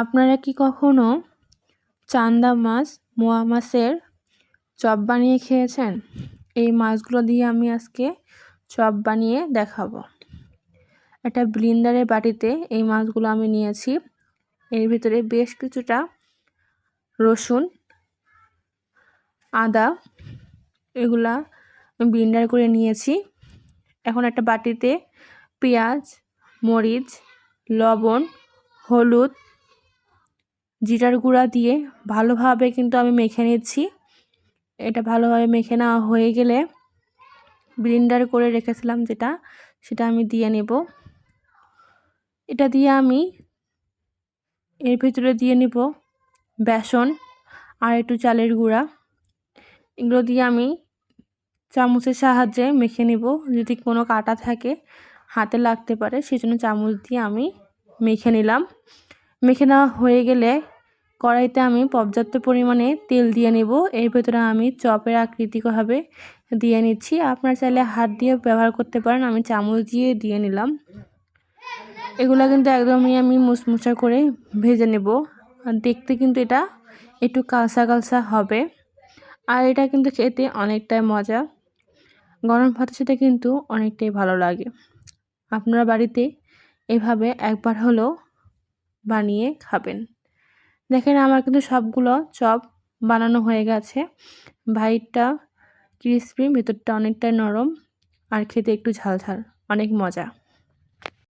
আপনারা কি কখনো চান্দা মাছ, মোয়া মাছের চপ বানিয়ে খেয়েছেন? এই মাছগুলো দিয়ে আমি আজকে চপ বানিয়ে দেখাবো। একটা ব্লিন্ডারের বাটিতে এই মাছগুলো আমি নিয়েছি। এর ভিতরে বেশ কিছুটা রসুন, আদা, এগুলা ব্লিন্ডার করে নিয়েছি। এখন একটা বাটিতে পেঁয়াজ, মরিচ, লবণ, হলুদ জিরার গুঁড়া দিয়ে ভালোভাবে কিন্তু আমি মেখে নিচ্ছি। এটা ভালোভাবে মেখে নেওয়া হয়ে গেলে ব্লিন্ডার করে রেখেছিলাম যেটা, সেটা আমি দিয়ে নেব। এটা দিয়ে আমি এর ভিতরে দিয়ে নিব বেসন আর একটু চালের গুঁড়া। এগুলো দিয়ে আমি চামচের সাহায্যে মেখে নিব। যদি কোনো কাটা থাকে, হাতে লাগতে পারে সেই জন্য চামচ দিয়ে আমি মেখে নিলাম। মেখে নেওয়া হয়ে গেলে কড়াইতে আমি পর্যাপ্ত পরিমাণে তেল দিয়ে নেব। এর ভেতরে আমি চপের আকৃতিকভাবে দিয়ে নিচ্ছি। আপনার চাইলে হাত দিয়ে ব্যবহার করতে পারেন। আমি চামচ দিয়ে দিয়ে নিলাম। এগুলো কিন্তু একদমই আমি মুসমুসা করে ভেজে নেব। দেখতে কিন্তু এটা একটু কালসা কালসা হবে। আর এটা কিন্তু খেতে অনেকটাই মজা। গরম ভাতের সাথে কিন্তু অনেকটাই ভালো লাগে। আপনারা বাড়িতে এভাবে একবার হলেও বানিয়ে খাবেন। দেখেন আমার কিন্তু সবগুলো চপ বানানো হয়ে গেছে। ভাইটটা ক্রিসপি, ভেতরটা অনেকটাই নরম আর খেতে একটু ঝালঝাল ঝাল অনেক মজা।